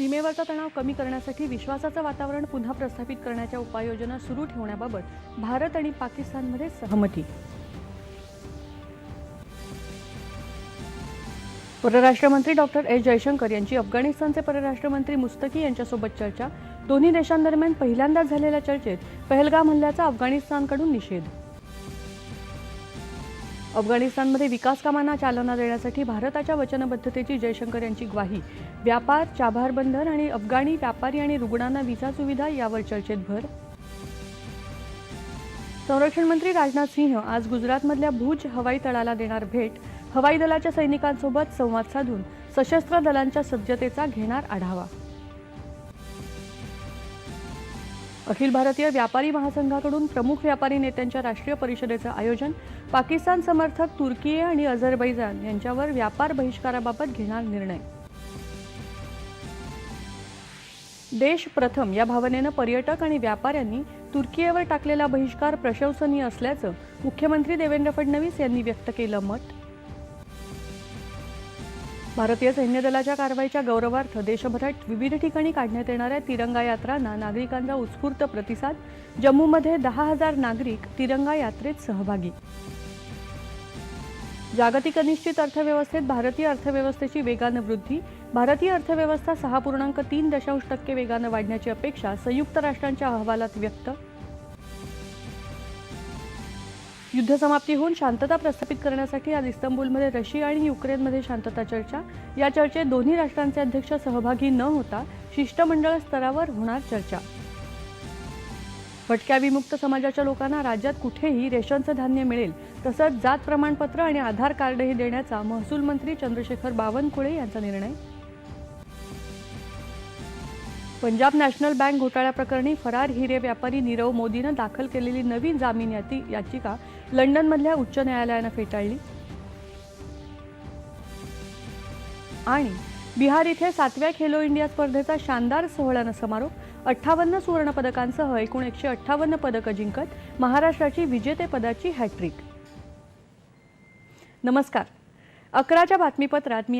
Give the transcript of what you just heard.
सीमेवरचा तणाव कमी करण्यासाठी विश्वासाचं वातावरण पुन्हा प्रस्थापित करण्याच्या उपाययोजना सुरू ठेवण्याबाबत भारत आणि पाकिस्तानमध्ये सहमती. परराष्ट्रमंत्री डॉक्टर एस. जयशंकर यांची अफगाणिस्तानचे परराष्ट्रमंत्री मुस्तकी यांच्यासोबत चर्चा. दोन्ही देशांदरम्यान पहिल्यांदाच झालेल्या चर्चेत पहलगाम हल्ल्याचा अफगाणिस्तानकडून निषेध. अफगाणिस्तानमध्ये विकास कामांना चालना देण्यासाठी भारताच्या वचनबद्धतेची जयशंकर यांची ग्वाही. व्यापार चाभार बंदर आणि अफगाणी व्यापारी आणि रुग्णांना विसा सुविधा यावर चर्चेत भर. संरक्षण मंत्री राजनाथ सिंह आज गुजरातमधल्या भुज हवाई तळाला देणार भेट. हवाई दलाच्या सैनिकांसोबत संवाद साधून सशस्त्र दलांच्या सज्जतेचा घेणार आढावा. अखिल भारतीय व्यापारी महासंघाकडून प्रमुख व्यापारी नेत्यांच्या राष्ट्रीय परिषदेचं आयोजन पाकिस्तान समर्थक तुर्की आणि अझरबैजान यांच्यावर व्यापार बहिष्काराबाबत घेणार निर्णय. देश प्रथम या भावनेनं पर्यटक आणि व्यापाऱ्यांनी तुर्कीयेवर टाकलेला बहिष्कार प्रशंसनीय असल्याचं मुख्यमंत्री देवेंद्र फडणवीस यांनी व्यक्त केलं मत. भारतीय सैन्य दलाच्या कारवाईच्या गौरवार्थ देशभरात विविध ठिकाणी काढण्यात येणाऱ्या तिरंगा यात्रांना नागरिकांचा उत्स्फूर्त प्रतिसाद. जम्मूमध्ये दहा हजार नागरिक तिरंगा यात्रेत सहभागी. जागतिक अनिश्चित अर्थव्यवस्थेत भारतीय अर्थव्यवस्थेची वेगानं वृद्धी. भारतीय अर्थव्यवस्था सहा पूर्णांक तीन दशांश टक्के वेगानं वाढण्याची अपेक्षा संयुक्त राष्ट्रांच्या अहवालात व्यक्त. युद्धसमाप्ती होऊन शांतता प्रस्थापित करण्यासाठी आज इस्तंबूलमध्ये रशिया आणि युक्रेनमध्ये शांतता चर्चा. या चर्चेत दोन्ही राष्ट्रांचे अध्यक्ष सहभागी न होता शिष्टमंडळ स्तरावर होणार चर्चा. भटक्या विमुक्त समाजाच्या लोकांना राज्यात कुठेही रेशनचं धान्य मिळेल तसंच जात प्रमाणपत्र आणि आधार कार्डही देण्याचा महसूल मंत्री चंद्रशेखर बावनकुळे यांचा निर्णय. पंजाब नॅशनल बँक घोटाळ्याप्रकरणी फरार हिरे व्यापारी नीरव मोदीनं दाखल केलेली नवीन जामीन याती याचिका लंडनमधल्या उच्च न्यायालयानं फेटाळली. आणि बिहार इथे सातव्या खेलो इंडिया स्पर्धेचा शानदार सोहळ्यानं समारोप. अठ्ठावन्न सुवर्णपदकांसह एकूण एकशे अठ्ठावन्न पदकं जिंकत महाराष्ट्राची विजेतेपदाची हॅट्रिक नमस्कार. अकराच्या बातमीपत्रात मी